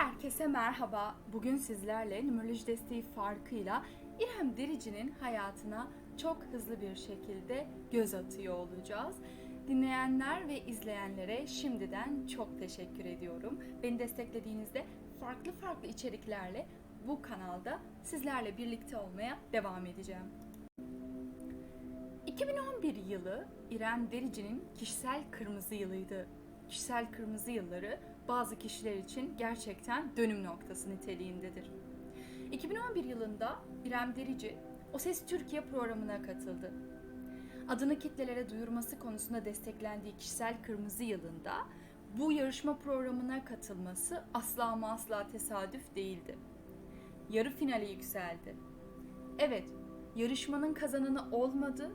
Herkese merhaba. Bugün sizlerle numeroloji desteği farkıyla İrem Derici'nin hayatına çok hızlı bir şekilde göz atıyor olacağız. Dinleyenler ve izleyenlere şimdiden çok teşekkür ediyorum. Beni desteklediğinizde farklı farklı içeriklerle bu kanalda sizlerle birlikte olmaya devam edeceğim. 2011 yılı İrem Derici'nin kişisel kırmızı yılıydı. Kişisel kırmızı yılları bazı kişiler için gerçekten dönüm noktası niteliğindedir. 2011 yılında İrem Derici O Ses Türkiye programına katıldı. Adını kitlelere duyurması konusunda desteklendiği kişisel kırmızı yılında bu yarışma programına katılması asla ama asla tesadüf değildi. Yarı finale yükseldi. Evet, yarışmanın kazananı olmadı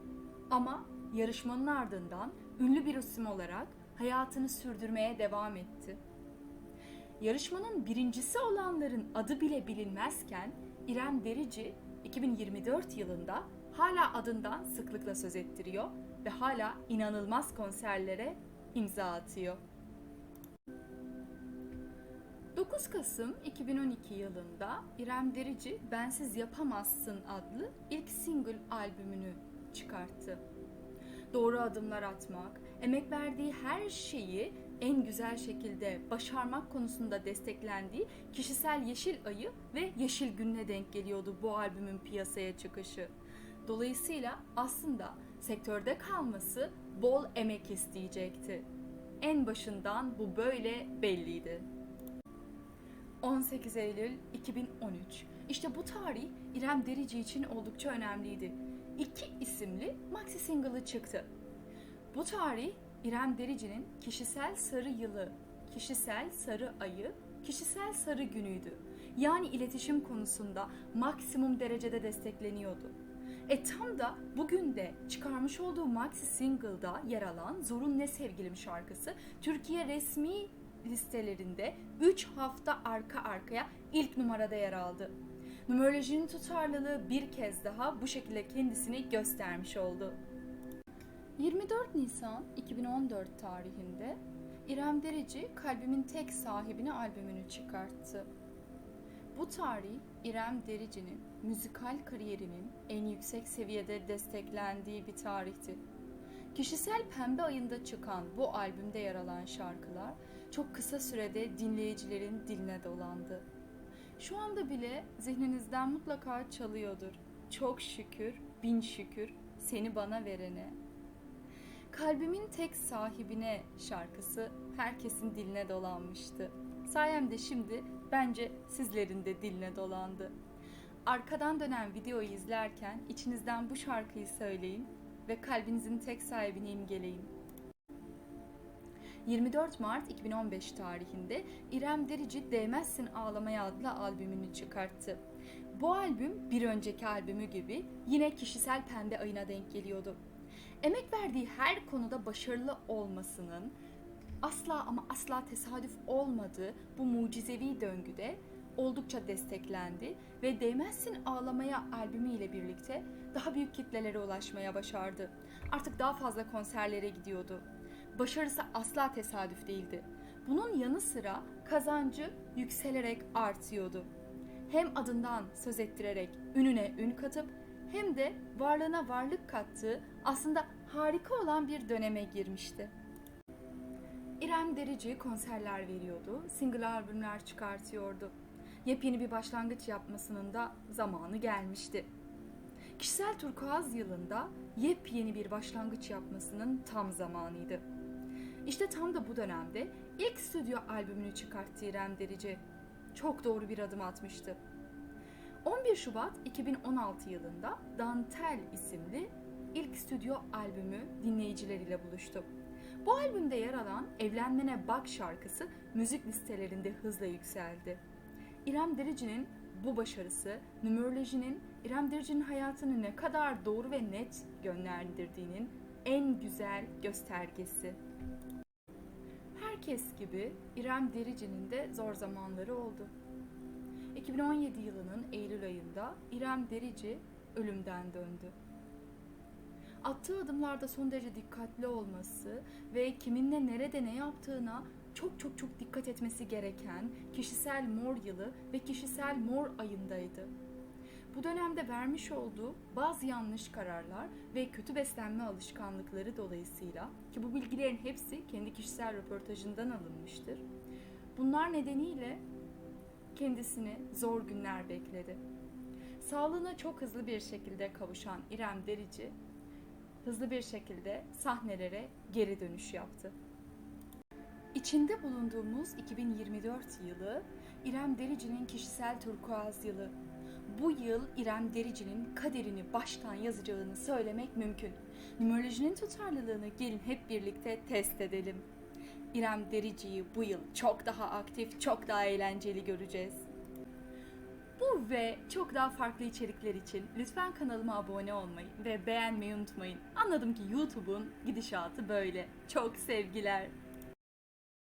ama yarışmanın ardından ünlü bir isim olarak hayatını sürdürmeye devam etti. Yarışmanın birincisi olanların adı bile bilinmezken İrem Derici 2024 yılında hala adından sıklıkla söz ettiriyor ve hala inanılmaz konserlere imza atıyor. 9 Kasım 2012 yılında İrem Derici Bensiz Yapamazsın adlı ilk single albümünü çıkarttı. Doğru adımlar atmak, emek verdiği her şeyi en güzel şekilde başarmak konusunda desteklendiği kişisel Yeşil Ayı ve Yeşil Günü'ne denk geliyordu bu albümün piyasaya çıkışı. Dolayısıyla aslında sektörde kalması bol emek isteyecekti. En başından bu böyle belliydi. 18 Eylül 2013. İşte bu tarih İrem Derici için oldukça önemliydi. İki isimli maxi single'ı çıktı. Bu tarih İrem Derici'nin kişisel sarı yılı, kişisel sarı ayı, kişisel sarı günüydü. Yani iletişim konusunda maksimum derecede destekleniyordu. E tam da bugün de çıkarmış olduğu maxi single'da yer alan Zorun Ne Sevgilim şarkısı Türkiye resmi listelerinde 3 hafta arka arkaya ilk numarada yer aldı. Numerolojinin tutarlılığı bir kez daha bu şekilde kendisini göstermiş oldu. 24 Nisan 2014 tarihinde İrem Derici Kalbimin Tek Sahibini albümünü çıkarttı. Bu tarih İrem Derici'nin müzikal kariyerinin en yüksek seviyede desteklendiği bir tarihti. Kişisel Pembe ayında çıkan bu albümde yer alan şarkılar çok kısa sürede dinleyicilerin diline dolandı. Şu anda bile zihninizden mutlaka çalıyordur. Çok şükür, bin şükür seni bana verene. Kalbimin tek sahibine şarkısı herkesin diline dolanmıştı. Sayemde şimdi bence sizlerin de diline dolandı. Arkadan dönen videoyu izlerken içinizden bu şarkıyı söyleyin ve kalbinizin tek sahibini imgeleyin. 24 Mart 2015 tarihinde İrem Derici Değmezsin Ağlamaya adlı albümünü çıkarttı. Bu albüm bir önceki albümü gibi yine kişisel pembe ayına denk geliyordu. Emek verdiği her konuda başarılı olmasının asla ama asla tesadüf olmadığı bu mucizevi döngüde oldukça desteklendi ve Değmezsin Ağlamaya albümü ile birlikte daha büyük kitlelere ulaşmaya başardı. Artık daha fazla konserlere gidiyordu. Başarısı asla tesadüf değildi. Bunun yanı sıra kazancı yükselerek artıyordu. Hem adından söz ettirerek ününe ün katıp hem de varlığına varlık kattığı aslında harika olan bir döneme girmişti. İrem Derici konserler veriyordu, single albümler çıkartıyordu. Yepyeni bir başlangıç yapmasının da zamanı gelmişti. Kişisel turkuaz yılında yepyeni bir başlangıç yapmasının tam zamanıydı. İşte tam da bu dönemde ilk stüdyo albümünü çıkarttı İrem Derici. Çok doğru bir adım atmıştı. 11 Şubat 2016 yılında Dantel isimli ilk stüdyo albümü dinleyicileriyle buluştu. Bu albümde yer alan Evlenmene Bak şarkısı müzik listelerinde hızla yükseldi. İrem Derici'nin bu başarısı numerolojinin İrem Derici'nin hayatını ne kadar doğru ve net yönlendirdiğinin en güzel göstergesi. Herkes gibi İrem Derici'nin de zor zamanları oldu. 2017 yılının Eylül ayında İrem Derici ölümden döndü. Attığı adımlarda son derece dikkatli olması ve kiminle nerede ne yaptığına çok çok çok dikkat etmesi gereken kişisel mor yılı ve kişisel mor ayındaydı. Bu dönemde vermiş olduğu bazı yanlış kararlar ve kötü beslenme alışkanlıkları dolayısıyla ki bu bilgilerin hepsi kendi kişisel röportajından alınmıştır. Bunlar nedeniyle kendisini zor günler bekledi. Sağlığına çok hızlı bir şekilde kavuşan İrem Derici hızlı bir şekilde sahnelere geri dönüş yaptı. İçinde bulunduğumuz 2024 yılı İrem Derici'nin kişisel turkuaz yılı. Bu yıl İrem Derici'nin kaderini baştan yazacağını söylemek mümkün. Numerolojinin tutarlılığını gelin hep birlikte test edelim. İrem Derici'yi bu yıl çok daha aktif, çok daha eğlenceli göreceğiz. Bu ve çok daha farklı içerikler için lütfen kanalıma abone olmayı ve beğenmeyi unutmayın. Anladım ki YouTube'un gidişatı böyle. Çok sevgiler.